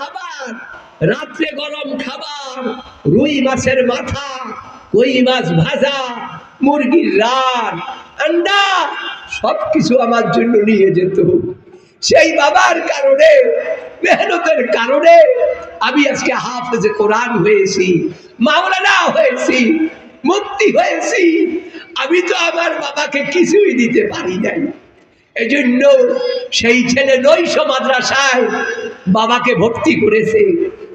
খাবার, রাত্রে গরম খাবার, রুই মাছের মাথা, কই মাছ ভাজা, মুরগির রান, আন্ডা, সবকিছু আমার জন্য নিয়ে যেত। সেই বাবার কারণে, মেহনতের কারণে আমি আজকে হাফেজে কোরআন হয়েছি, মাওলানা হয়েছি মুক্তি হয়েছি। আমি তো আমার বাবাকে কিছুই দিতে পারি নাই। এজন্য সেই ছেলে নৈশ মাদ্রাসায় বাবাকে ভর্তি করেছে।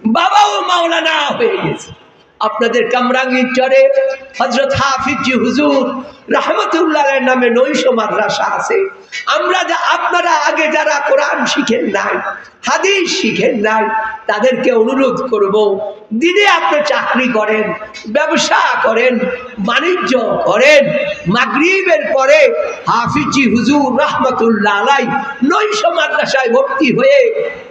বাবাও মাওলানা হয়ে গেছে। আপনাদের কামরাঙ্গির চরে হজরত হাফিজি হুজুর রহমতুল্লাহ নামে নৈশ মাদ্রাসা আছে। আমরা যা আপনারা আগে যারা কোরআন শিখেন নাই, হাদিস শিখেন নাই, তাদেরকে অনুরোধ করব, দিনে আপনি চাকরি করেন, ব্যবসা করেন, বাণিজ্য করেন, মাগরিবের পরে হাফিজি হুজুর রহমতুল্লাহ আলাই নৈশ মাদ্রাসায় ভর্তি হয়ে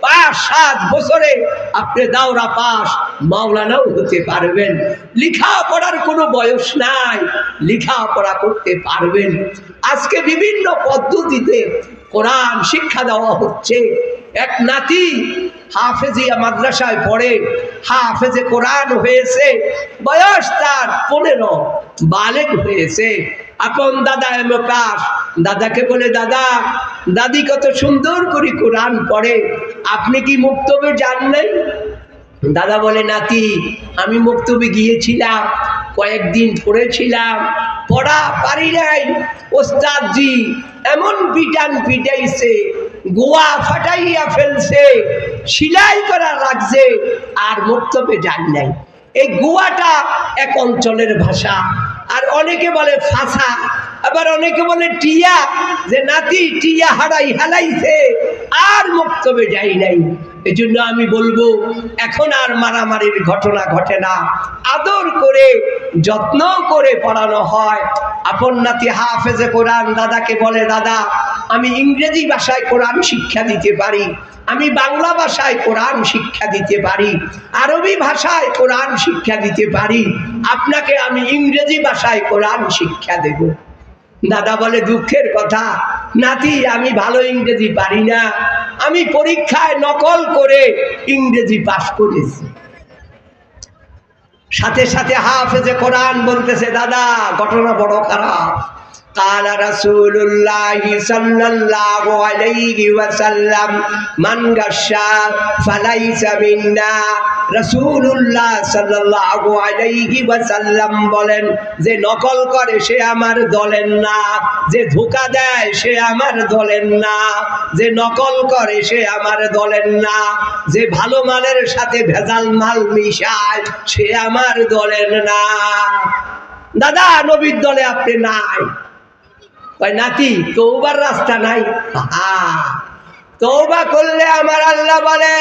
পাঁচ, সাত বছরে আপনি দাওরা পাস, মাওলানাও হতে পারবেন। লেখাপড়ার কোনো বয়স নাই। লেখাপড়া করতে পারবেন। আজকে বিভিন্ন পদ্ধতিতে কোরআন শিক্ষা দেওয়া হচ্ছে। এক নাতি হাফেজিয়া মাদ্রাসায় পড়ে, হাফেজে কোরআন হয়েছে, বয়স তার পনেরো, বালেক হয়েছে। এখন দাদা এলো পাস দাদাকে বলে, দাদা, দাদি কত সুন্দর করে কোরআন পড়ে, আপনি কি মুক্তবে নাই? দাদা বলে, নাতি, আমি মুক্তবে গিয়েছিলাম, কয়েকদিন পড়েছিলাম পড়া পারি নাই। ওস্তাদজি এমন পিটান পিটাইছে, গোয়া ফাটাইয়া ফেলছে, সিলাই করা লাগছে আর মুক্তবে যান নাই। এই গোয়াটা এক অঞ্চলের ভাষা। আর অনেকে বলে ফাঁসা, আবার অনেকে বলে টিয়া, যে নাতি টিয়া হারাই হালাইছে, আর মুক্তবে যাই নাই। এই জন্য আমি বলব, এখন আর মারামারির ঘটনা ঘটে না। আদর করে যত্ন করে পড়ানো হয়। আপন নাতি হাফেজে কোরআন দাদাকে বলে, দাদা আমি ইংরেজি ভাষায় কোরআন শিক্ষা দিতে পারি, আমি বাংলা ভাষায় কোরআন শিক্ষা দিতে পারি, আরবি ভাষায় কোরআন শিক্ষা দিতে পারি, আপনাকে আমি ইংরেজি ভাষায় কোরআন শিক্ষা দেব। দাদা বলে, দুঃখের কথা। নাতি, আমি ভালো ইংরেজি পারি না। আমি পরীক্ষায় নকল করে ইংরেজি পাশ করেছি। সাথে সাথে হাফেজে কোরআন বলতেছে, দাদা, ঘটনা বড় খারাপ। قال رسول الله صلى الله عليه وسلم من غشا فليس منا রাসূলুল্লাহ সাল্লাল্লাহু আলাইহি ওয়াসাল্লাম বলেন যে নকল করে সে আমার দলের না যে ধোকা দেয় সে আমার দলের না যে নকল করে সে আমার দলের না যে ভালো মালের সাথে ভেজাল মাল মিশায় সে আমার দলের না দাদা নবীর দলে আপনি নাই ওই নাতি তৌবার রাস্তা নাই। তৌবা করলে আমার আল্লাহ বলে,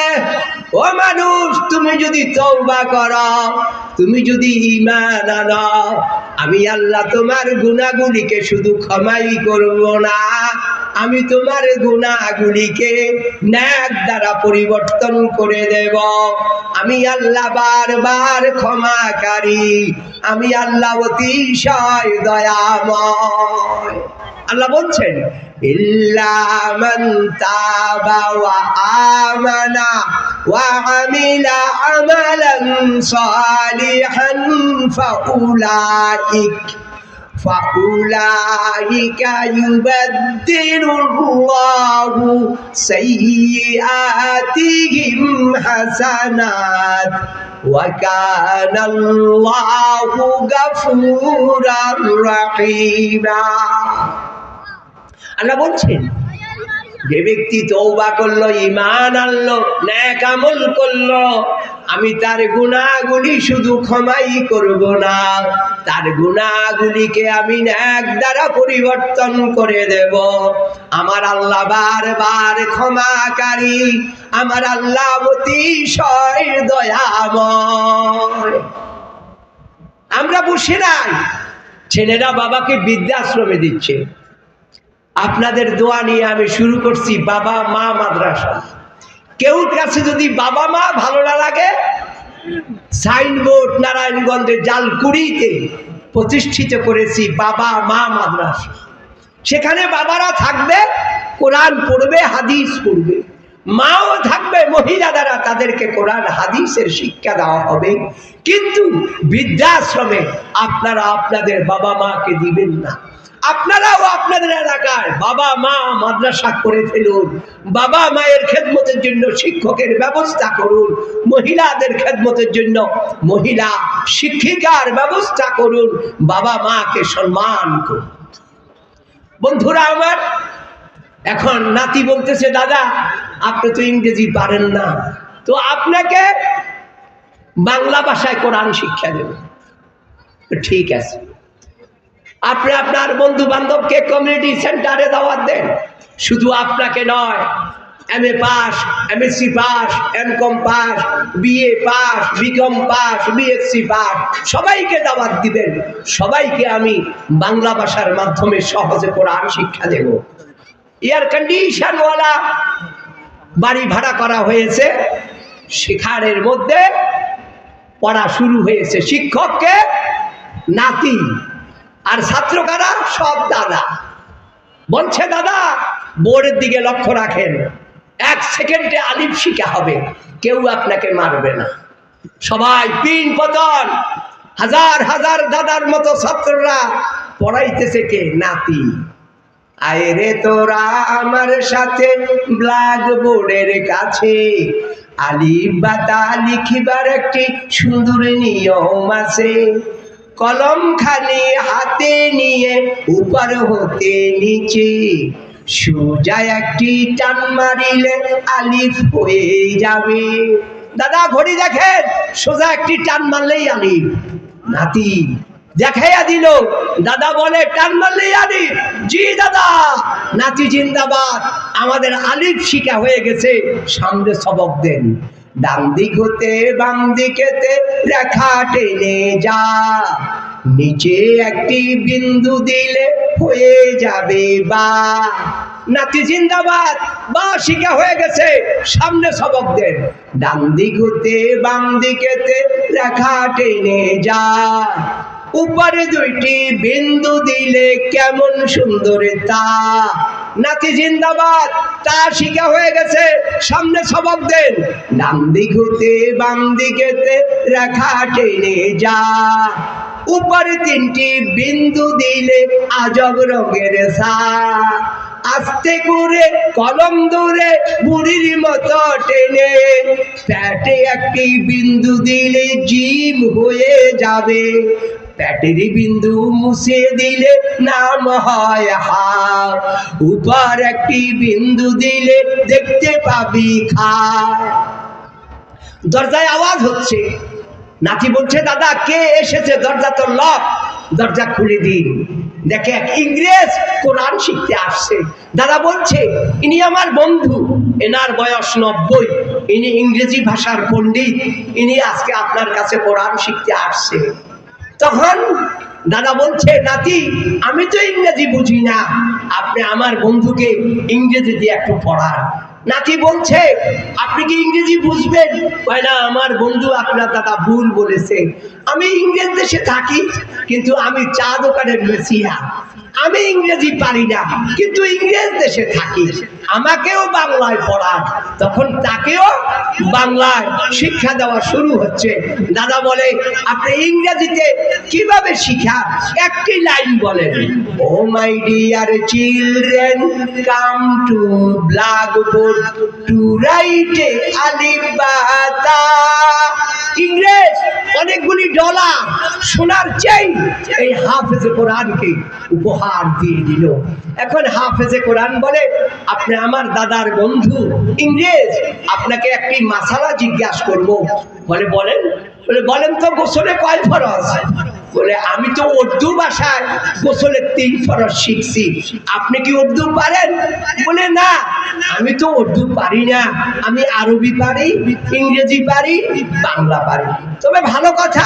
ও মানুষ, তুমি যদি তৌবা করো তুমি যদি ইমান আনো, আমি আল্লাহ তোমার গুণাগুলিকে শুধু ক্ষমাই করব না। আমি তোমার গুণাগুলিকে ন্যাক দ্বারা পরিবর্তন করে দেব। আমি আল্লাহ বারবার ক্ষমাকারী। আমি আল্লাহ অতিশয় দয়াময়। আল্লাহ বলছেন মান আমানা ওয়া আমিলা আমালান সালিহান ফাউলাইক فأولئك يبدل الله سيئاتهم حسنات وكان الله غفورا رحيما আল্লাহ বলছেন যে ব্যক্তি তৌবা করল ইমান আনলো, ন্যাক আমল করল, আমি তার গুণাগুলি শুধু ক্ষমাই করব না। তার গুণাগুলিকে আমি ন্যাক দ্বারা পরিবর্তন করে দেব। আমার আল্লাহ বারবার ক্ষমাকারী, আমার আল্লাহ অতিশয় দয়াময়। আমরা বসে নাই। ছেলেরা বাবাকে বৃদ্ধাশ্রমে দিচ্ছে। আপনাদের দোয়া নিয়ে আমি শুরু করছি বাবা মা মাদ্রাসা। কেউ কাছে যদি বাবা মা ভালো না লাগে, সাইনবোর্ড নারায়ণগঞ্জের জালকুড়িতে প্রতিষ্ঠিত করেছি বাবা মা মাদ্রাসা। সেখানে বাবারা থাকবে, কোরআন পড়বে, হাদিস পড়বে। মাও থাকবে মহিলা দ্বারা তাদেরকে কোরআন, হাদিসের শিক্ষা দেওয়া হবে। কিন্তু বৃদ্ধাশ্রমে আপনারা আপনাদের বাবা মাকে দিবেন না। আপনারাও আপনাদের এলাকায় বাবা, মা, মাদ্রাসা করে ফেলুন। বাবা, মায়ের খেদমতের জন্য শিক্ষকের ব্যবস্থা করুন। মহিলাদের খেদমতের জন্য মহিলা শিক্ষিকার ব্যবস্থা করুন। বাবা, মাকে সম্মান করুন। বন্ধুরা আমার, এখন নাতি বলতেছে, দাদা, আপনি তো ইংরেজি পারেন না। তো আপনাকে বাংলা ভাষায় কোরআন শিক্ষা দেব। ঠিক আছে। আপনি আপনার বন্ধু বান্ধবকে কমিউনিটি সেন্টারে দাওয়াত দেন। শুধু আপনাকে নয় M A pass MSc pass M Com pass BA pass BCom pass BSc pass সবাইকে দাওয়াত দিবেন। সবাইকে আমি বাংলা ভাষার মাধ্যমে সহজে কোরআন শিক্ষা দেব। এয়ার কন্ডিশনওয়ালা বাড়ি ভাড়া করা হয়েছে। শিখারের মধ্যে পড়া শুরু হয়েছে। শিক্ষককে নাতি আর ছাত্র কারা? সব দাদা। বলছে, দাদা, বোর্ডের দিকে লক্ষ্য রাখেন। এক সেকেন্ডে আলিফ শিখা হবে। কেউ আপনাকে মারবে না। সবাই পিন পতন। হাজার হাজার দাদার মতো ছাত্ররা পড়াইতেছে কে? নাতি। আয় রে তোরা আমার সাথে ব্ল্যাক বোর্ডের কাছে। আলিফ বা তা লিখিবার একটি সুন্দর নিয়ম আছে। কলম খালি হাতে নিয়ে উপর হতে নিচে সোজা একটি টান মারিলে আলিফ হয়ে যাবে। দাদা, ঘড়ি দেখেন, সোজা একটি টান মারলেই আলিফ। নাতি, দেখাইয়া দিল, দাদা বলে, টান মারলেই আলিফ। জি, দাদা। নাতি, জিন্দাবাদ। আমাদের আলিফ শিকা হয়ে গেছে, সামনে সবক দেন। ডান দিক হতে বাম দিকেতে রেখা টেনে যা। নিচে একটি বিন্দু দিলে হয়ে যাবে বা। নাতি জিন্দাবাদ, বা শিকা হয়ে গেছে সামনে সবক দেন ডান দিক হতে বাম দিকেতে রেখা টেনে যা। উপরে দুইটি বিন্দু দিলে কেমন সুন্দর তা। নাতি জিন্দাবাদ তা শিকা হয়ে গেছে, সামনে সবক দেন। ডান দিক বাম দিকেতে রেখা টেনে যা। উপরে তিনটি বিন্দু দিলে আজব রঙের সা। আস্তে করে কলম দূরে বুড়ির মতো টেনে প্যাটে একটি বিন্দু দিলে জিম হয়ে যাবে। প্যাটের বিন্দু মুছে দিলে নাম হয় হা উপর একটি বিন্দু দিলে দেখতে পাবি খা দরজায় আওয়াজ হচ্ছে। নাতি বলছে, দাদা, কে এসেছে? দরজা তো লক দরজা খুলে দিন। দেখে এক ইংরেজ কোরআন শিখতে আসছে। দাদা বলছে, ইনি আমার বন্ধু, এনার বয়স নব্বই। ইনি ইংরেজি ভাষার পণ্ডিত। ইনি আজকে আপনার কাছে কোরআন শিখতে আসছে। তখন দাদা বলছে, নাতি, আমি তো ইংরেজি বুঝি না। আপনি আমার বন্ধুকে ইংরেজি দিয়ে একটু পড়ান। নাতি বলছে, আপনি কি ইংরেজি বুঝবেন? না, আমার বন্ধু আপনার দাদা ভুল বলেছে। আমি ইংরেজ দেশে থাকি, কিন্তু আমি চা দোকানের মেসিয়া। আমি ইংরেজি পারি না, কিন্তু ইংরেজ দেশে থাকি। আমাকেও বাংলায় পড়ান। তখন তাকেও বাংলায় শিক্ষা দেওয়া শুরু হচ্ছে। দাদা বলে, আপনি ইংরেজিতে কীভাবে শিখা একটি লাইন বলেন, ও my dear children, come to blackboard to write আলিবাতা। ইংরেজ, অনেকগুলি ডলার সোনার চেইন এই হাফেজে কোরআনকে উপহার দিয়ে দিল। এখন হাফেজে কোরআন বলে, আপনি আমার দাদার বন্ধু ইংরেজ আপনাকে একটি মাসালা জিজ্ঞাসা করব। বলে বলেন বলে, বলেন তো গোসলে কয় ফরজ? বলে, আমি তো উর্দু ভাষায় গোসলের তিন ফরজ শিখছি। আপনি কি উর্দু পারেন? বলে, না, আমি তো উর্দু পারি না। আমি আরবি পারি, ইংরেজি পারি, বাংলা পারি। তবে ভালো কথা,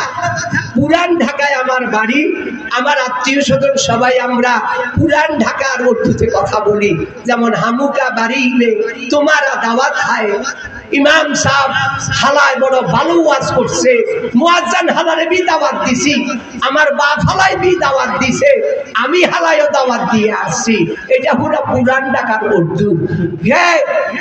পুরান ঢাকায় আমার বাড়ি, আমার আত্মীয় স্বজন সবাই আমরা পুরান ঢাকার উর্দুতে কথা বলি। যেমন, হামুকা বাড়ি তোমারা দাওয়াত খায় ইমাম সাহেব হালায় বড় ভালো ওয়াজ করছে। মুয়াজ্জান হালারে বি দাওয়াত দিছি। আমার বাপ হালাই বি দাওয়াত দিছে। আমি হালায়ও দাওয়াত দিয়ে আসছি। এটা পুরো পুরান ঢাকার উর্দু। হ্যাঁ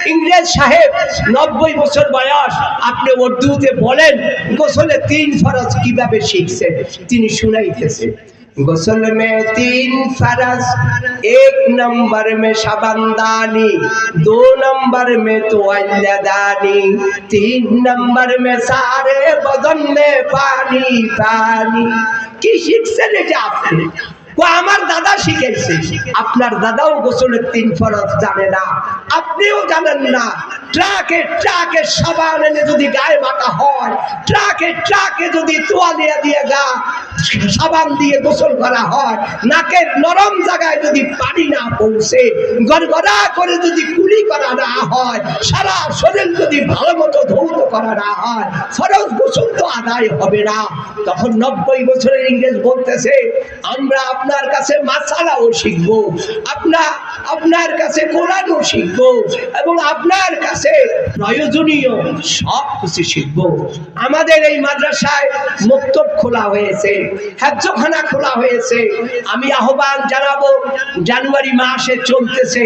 ইংরেজ সাহেব, নব্বই বছর বয়স। আপনি উর্দুতে বলেন, গোসলে তিন ফরজ কীভাবে শিখছেন? তিনি শুনাইতেছেন गुसल में तीन फरज एक नंबर में शबंदानी दो नंबर में तो अल्लदानी तीन नंबर में सारे बदन में पानी पानी किसी से ले जाते ও আমার দাদা শিখেছে। আপনার দাদাও গোসলের তিন ফরজ জানে না। আপনিও জানেন না। ট্রাকে ট্রাকে সাবান এনে যদি গায়ে মাখা হয়, ট্রাকে ট্রাকে যদি তোয়ালিয়া দিয়ে গা সাবান দিয়ে গোসল করা হয়, নাকের নরম জায়গায় যদি পানি না পৌঁছে গড়গড়া করে যদি কুলি করা না হয়, সারা শরীর যদি ভালো মতো ধৌত করা না হয়, ফরজ গোসল তো আদায় হবে না। তখন নব্বই বছরের ইংরেজ বলতেছে, আমরা আপনার কাছে মাসালাও শিখব। আপনার আপনার কাছে কোরআনও শিখব এবং আপনার কাছে প্রয়োজনীয় সব কিছু শিখব। আমাদের এই মাদ্রাসায় মক্তব খোলা হয়েছে হ্যাজখানা খোলা হয়েছে। আমি আহ্বান জানাব, জানুয়ারি মাসে চলতেছে।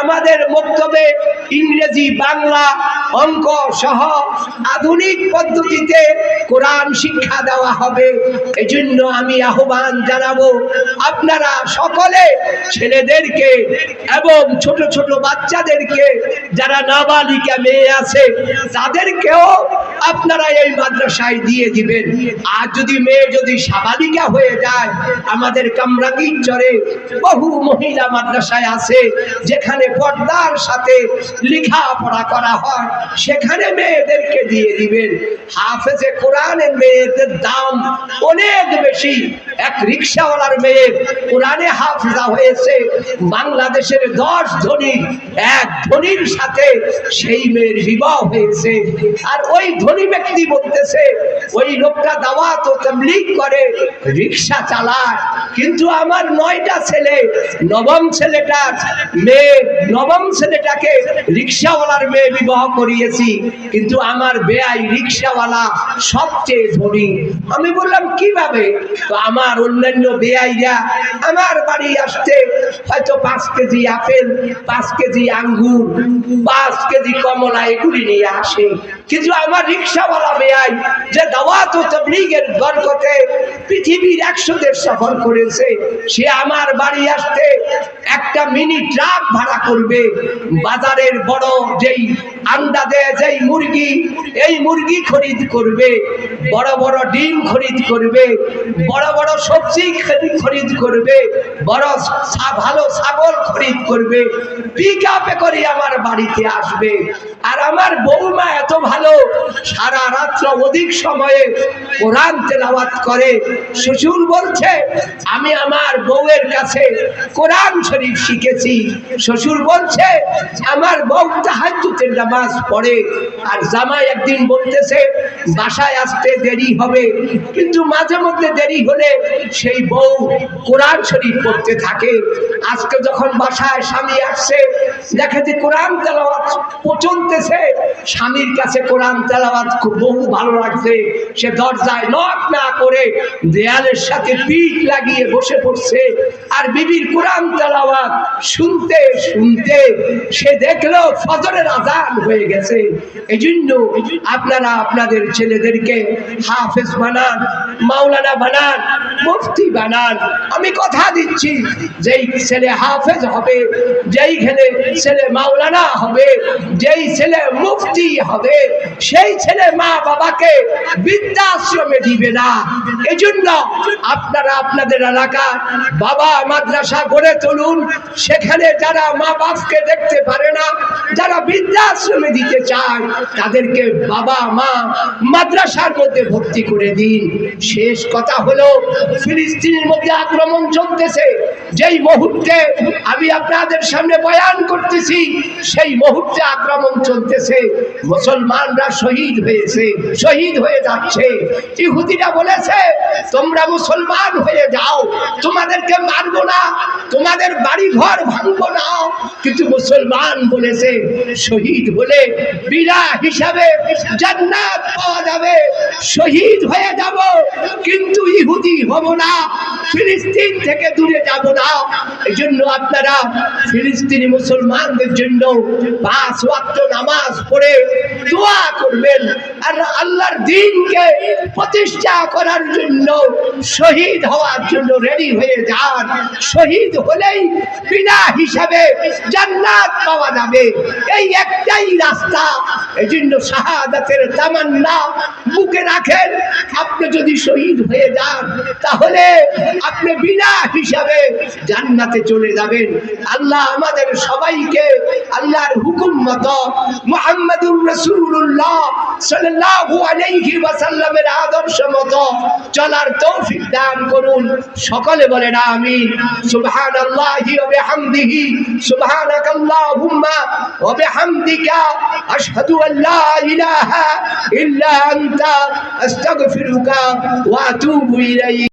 আমাদের মক্তবে ইংরেজি, বাংলা অঙ্ক সহ আধুনিক পদ্ধতিতে কোরআন শিক্ষা দেওয়া হবে। এই জন্য আমি আহ্বান জানাব, আপনারা সকলে ছেলেদেরকে এবং ছোট ছোট বাচ্চাদেরকে যারা নাবালিকা মেয়ে আছে, তাদেরকেও আপনারা এই মাদ্রাসায় দিয়ে দিবেন। আর যদি মেয়ে যদি সাবালিকা হয়ে যায়, আমাদের কামরাঙ্গীর চরে বহু মহিলা মাদ্রাসায় আছে, যেখানে পর্দার সাথে লেখাপড়া করা হয়, সেখানে মেয়েদেরকে দিয়ে দিবেন। হাফেজে কোরআনের মেয়েদের দাম অনেক বেশি। এক রিক্সাওয়ালার মেয়ে কোরআনে হাফিজা হয়েছে বাংলাদেশের দশ ধনী এক ধনীর সাথে সেই মেয়ের বিবাহ হয়েছে। আর ওই ধনী ব্যক্তি বলতেছে, ওই লোকটা দাওয়াত ও তাবলীগ করে, রিক্সা চালায়। কিন্তু আমার নয়টা ছেলে, নবম ছেলেটার মেয়ে, নবম ছেলেটাকে রিক্সাওয়ালার মেয়ে বিবাহ করিয়েছি। কিন্তু আমার বেয়াই রিক্সাওয়ালা সবচেয়ে ধনী। আমি বললাম, কীভাবে? তো আমার অন্যান্য বেয়াইরা আমার বাড়ি আসতে হয়তো পাঁচ কেজি আপেল, পাঁচ কেজি আঙ্গুর, পাঁচ কেজি কমলা, এগুলি নিয়ে আসে। কিন্তু আমার রিক্সাওয়ালা বেয়াই যে দাওয়াত ও তবলিগের বরকতে পৃথিবীর একশো দেশ সফর করেছে, সে আমার বাড়ি আসতে একটা মিনি ট্রাক ভাড়া করবে। বাজারের বড় যেই আন্ডা দেয় যেই মুরগি, এই মুরগি খরিদ করবে। বড় বড় ডিম খরিদ করবে। বড় বড় সবজি খরিদ করবে। বড় ভালো ছাগল করবে পিক আপে করে আমার বাড়িতে আসবে। আর আমার বৌমা এত ভালো, সারা রাত্র অধিক সময়ে কোরআন তেলাওয়াত করে। শ্বশুর বলছে, আমি আমার বউয়ের কাছে কোরআন শরীফ শিখেছি। শ্বশুর বলছে, আমার বউ তাহাজ্জুদের নামাজ পড়ে। আর জামাই একদিন বলতেছে, বাসায় আসতে দেরি হবে। কিন্তু মাঝে মধ্যে দেরি হলে সেই বউ কোরআন শরীফ পড়তে থাকে। আজকে যখন বাসায় স্বামী আসছে, দেখে যে কোরআন তেলাওয়াত চলতেছে স্বামীর কাছে কোরআন তেলাওয়াত খুব বহু ভালো লাগছে। সে দরজায় নক না করে দেয়ালের সাথে পিঠ লাগিয়ে বসে পড়ছে। আর বিবির কোরআন তেলাওয়াত শুনতে শুনতে সে দেখল ফজরের আজান হয়ে গেছে। এই জন্য আপনারা আপনাদের ছেলেদেরকে হাফেজ বানান, মাওলানা বানান, মুফতি বানান। আমি কথা দিচ্ছি, যেই ছেলে হাফেজ হবে যেই ছেলে মাওলানা হবে, যেই ছেলে মুক্তি হবে, সেই ছেলে মা বাবাকে বৃদ্ধাশ্রমে দিবে না। এজন্য আপনারা আপনাদের এলাকা বাবা মাদ্রাসা গড়ে তুলুন। সেখানে যারা মা বাপকে দেখতে পারে না, যারা বৃদ্ধাশ্রমে দিতে চায়, তাদেরকে বাবা, মা মাদ্রাসার মধ্যে ভর্তি করে দিন। শেষ কথা হলো, ফিলিস্তিনের মধ্যে আক্রমণ চলতেছে। যেই মুহূর্তে আমি আপনাদের সামনে বয়ান করতেছি, সেই মুহূর্তে আক্রমণ চলতেছে। মুসলমানরা শহীদ হয়েছে, শহীদ হয়ে যাচ্ছে। ইহুদিরা বলেছে, তোমরা মুসলমান হয়ে যাও, তোমাদেরকে মারবো না, তোমাদের বাড়ি ঘর ভাঙবো না। কিন্তু মুসলমান বলেছে, শহীদ হলে বিনা হিসাবে জান্নাত পাওয়া যাবে, শহীদ হয়ে যাব, কিন্তু ইহুদি হব না। ফিলিস্তিন থেকে দূরে যাব না। এই জন্য আপনারা ফিলিস্তিনি মুসলমানদের জন্য পাঁচ ওয়াক্ত নামাজ পড়ে দোয়া করবেন। আর আল্লাহর দিনকে প্রতিষ্ঠা করার জন্য, শহীদ হওয়ার জন্য রেডি হয়ে যান। শহীদ হলেই বিনা হিসাবে জান্নাত পাওয়া যাবে। এই একটাই রাস্তা। এই জন্য শাহাদাতের তামান্না বুকে রাখেন। আপনি যদি শহীদ হয়ে যান, তাহলে আপনি বিনা হিসাবে জান্নাতে চলে যাবেন। আল্লাহ আমাদের সবাইকে আল্লাহর হুকুম মতো মুহাম্মদুর রাসূলুল্লাহ সাল্লাল্লাহু আলাইহি ওয়াসাল্লামের আদর্শ মতো চলার তৌফিক দান করুন। সকলে বলেন আমিন। সুবহানাল্লাহি ওয়া বিহামদিহি। সুবহানাকাল্লাহুম্মা ওয়া বিহামদিকা। আশহাদু আন লা ইলাহা ইল্লা আনতা। আস্তাগফিরুকা ওয়া আতুবু ইলাইক।